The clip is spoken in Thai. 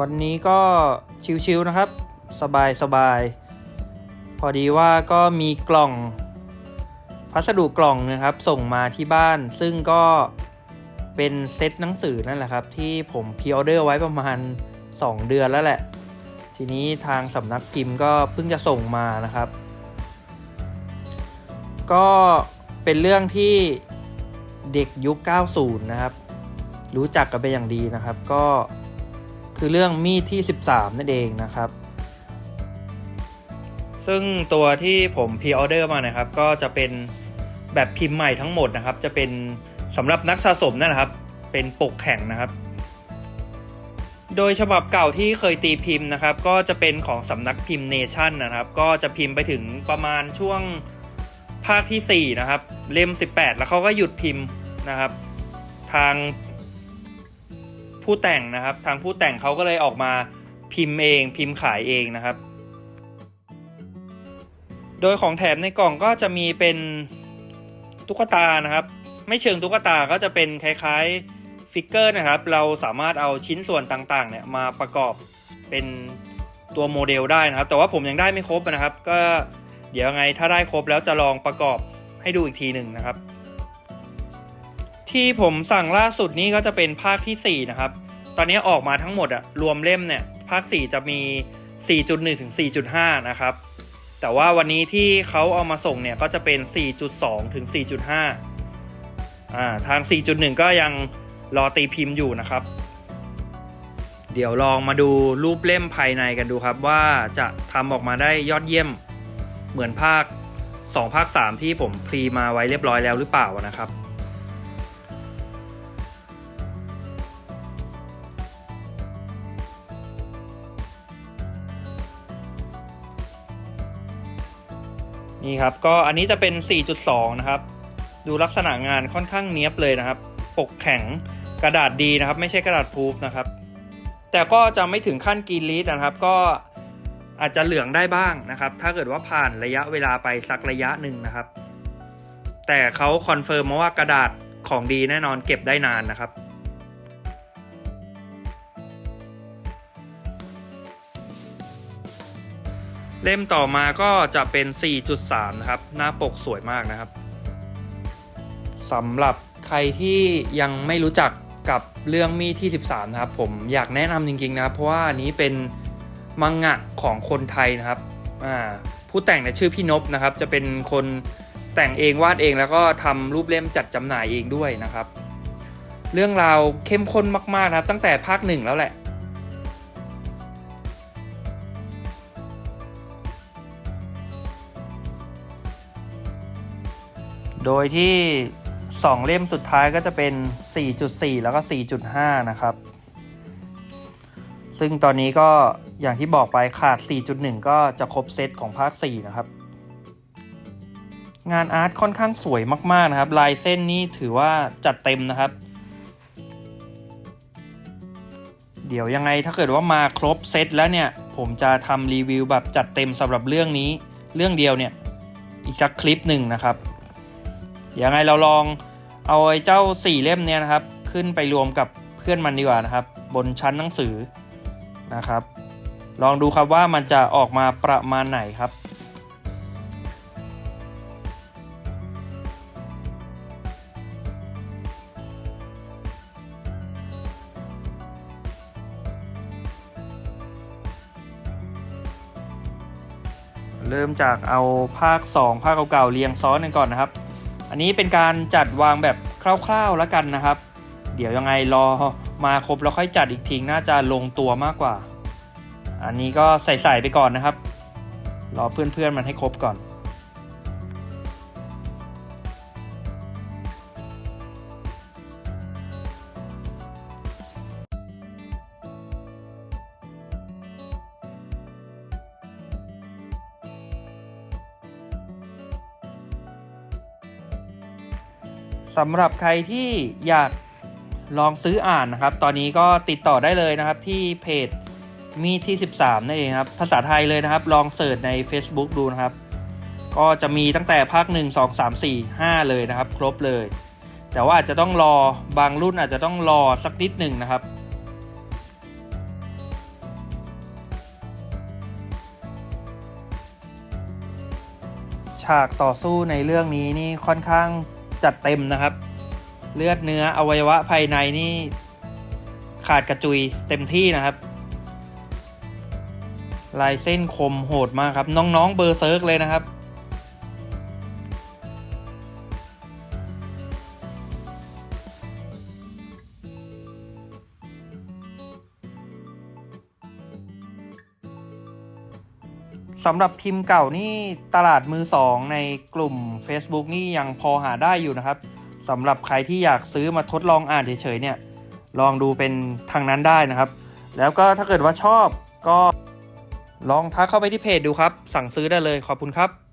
วันนี้ก็ชิวๆนะครับ สบายๆพอดีว่าก็มีกล่อง พัสดุกล่องนะครับ ส่งมาที่บ้าน ซึ่งก็เป็นเซตหนังสือนั่นแหละครับ ที่ผมพรีออเดอร์ไว้ประมาณ 2 เดือนแล้วแหละ ทีนี้ทางสำนักพิมพ์ก็เพิ่งจะส่งมานะครับ ก็เป็นเรื่องที่เด็กยุค 90 นะครับ รู้จักกันเป็นอย่างดีนะครับ ก็ คือเรื่องมีดที่ 13 นั่นเองนะครับ ซึ่งตัวที่ผมพรีออเดอร์มานะครับ ก็จะเป็นแบบพิมพ์ใหม่ทั้งหมดนะครับ จะเป็นสำหรับนักสะสมนั่นแหละครับ เป็นปกแข็งนะครับ โดยฉบับเก่าที่เคยตีพิมพ์นะครับ ก็จะเป็นของสำนักพิมพ์เนชั่นนะครับ ก็จะพิมพ์ไปถึงประมาณช่วงภาคที่ 4 นะครับ เล่ม 18 แล้วเขาก็หยุดพิมพ์นะครับ ทาง ผู้แต่งนะครับ ทางผู้แต่งเขาก็เลยออกมาพิมพ์เอง พิมพ์ขายเองนะครับ โดยของแถมในกล่องก็จะมีเป็นตุ๊กตานะครับ ไม่เชิงตุ๊กตาก็จะเป็นคล้ายๆฟิกเกอร์นะครับ เราสามารถเอาชิ้นส่วนต่างๆเนี่ยมาประกอบเป็นตัวโมเดลได้นะครับ แต่ว่าผมยังได้ไม่ครบนะครับ ก็เดี๋ยวไงถ้าได้ครบแล้วจะลองประกอบให้ดูอีกทีหนึ่งนะครับ ที่ผมสั่งล่าสุดนี้ก็จะเป็นภาคที่ 4 นะครับ ตอนนี้ออกมาทั้งหมดอะรวมเล่มเนี่ยภาค 4 จะมี 4.1 ถึง 4.5 นะครับ แต่ว่าวันนี้ที่เขาเอามาส่งเนี่ยก็จะเป็น 4.2 ถึง 4.5 อ่าทาง 4.1 ก็ยังรอตีพิมพ์อยู่นะครับ เดี๋ยวลองมาดูรูปเล่มภายในกันดูครับว่าจะทำออกมาได้ยอดเยี่ยมเหมือนภาค 2 ภาค 3 ที่ผมพรีมาไว้เรียบร้อยแล้วหรือเปล่านะครับ นี่ครับก็อันนี้จะเป็น 4.2 นะครับ ดูลักษณะงานค่อนข้างเนี้ยบเลยนะครับ ปกแข็งกระดาษดีนะครับ ไม่ใช่กระดาษพูฟนะครับ แต่ก็จะไม่ถึงขั้นกรีนลีดนะครับ ก็อาจจะเหลืองได้บ้างนะครับ ถ้าเกิดว่าผ่านระยะเวลาไปสักระยะหนึ่งนะครับ แต่เขาคอนเฟิร์มมาว่ากระดาษของดีแน่นอนเก็บได้นานนะครับ เล่มต่อมาก็จะเป็น 4.3 นะครับ หน้าปกสวยมากนะครับสำหรับใครที่ยังไม่รู้จักกับเรื่องมีดที่ 13 นะครับ ผมอยากแนะนำจริง ๆ นะครับ เพราะว่าอันนี้เป็นมังงะของคนไทยนะครับอ่าผู้แต่งเนี่ยชื่อพี่นบนะครับ จะเป็นคนแต่งเองวาดเองแล้วก็ทำรูปเล่มจัดจำหน่ายเองด้วยนะครับ เรื่องราวเข้มข้นมากๆนะครับ ตั้งแต่ภาคหนึ่งแล้วแหละ โดยที่ 2 เล่มสุดท้ายก็จะเป็น 4.4 แล้วก็ 4.5 นะครับ ซึ่งตอนนี้ก็อย่างที่บอกไปขาด 4.1 ก็จะครบเซตของภาค 4 นะครับ งานอาร์ตค่อนข้างสวยมาก ๆ นะครับ ลายเส้นนี้ถือว่าจัดเต็มนะครับ เดี๋ยวยังไงถ้าเกิดว่ามาครบเซตแล้วเนี่ย ผมจะทำรีวิวแบบจัดเต็มสำหรับเรื่องนี้ เรื่องเดียวเนี่ย อีกสักคลิปหนึ่งนะครับ ยวไงเราลองเอาไอ้เจ้าสี่เล่มเนี้ยนะครับ ขึ้นไปรวมกับเพื่อนมันดีกว่านะครับ บนชั้นหนังสือนะครับ ลองดูครับว่ามันจะออกมาประมาณไหนครับเริ่มจากเอาภาค 2 ภาคเก่าๆเรียงซ้อนกันก่อนนะครับ อันนี้เป็นการจัดวางแบบคร่าวๆแล้วกันนะครับ เดี๋ยวยังไงรอมาครบแล้วค่อยจัดอีกทีน่าจะลงตัวมากกว่า อันนี้ก็ใส่ๆไปก่อนนะครับ รอเพื่อนๆมันให้ครบก่อน สำหรับใครที่อยากลองซื้ออ่านนะครับ ตอนนี้ก็ติดต่อได้เลยนะครับที่เพจมีที่ 13 นั่นเองครับ ภาษาไทยเลยนะครับ ลองเสิร์ชใน Facebook ดูนะครับ ก็จะมีตั้งแต่ภาค 1 2 3 4 5 เลยนะครับ ครบเลย แต่ว่าอาจจะต้องรอบางรุ่นอาจจะต้องรอสักนิดหนึ่งนะครับฉากต่อสู้ในเรื่องนี้นี่ค่อนข้าง จัดเต็มนะครับ เลือดเนื้ออวัยวะภายในนี่ขาดกระจุยเต็มที่นะครับ ลายเส้นคมโหดมากครับ น้องๆเบอร์เซิร์กเลยนะครับ สำหรับพิมพ์เก่านี่ตลาดมือสองในกลุ่ม Facebook นี่ยังพอหาได้อยู่นะครับสำหรับใครที่อยากซื้อมาทดลองอ่านเฉยๆเนี่ยลองดูเป็นทางนั้นได้นะครับ แล้วก็ถ้าเกิดว่าชอบก็ลองทักเข้าไปที่เพจดูครับ สั่งซื้อได้เลยขอบคุณครับ